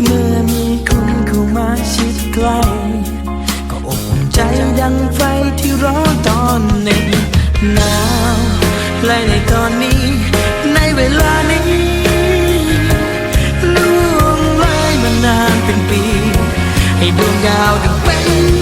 เมื่อมีคุณเข้ามาชิดใกล้ก็อบอุ่นใจดังไฟที่ร้อนตอนหนึ่งหนาวและในตอนนี้ ในเวลานี้ล่วงเลยมานานเป็นปี ให้ดวงดาวดังเป็น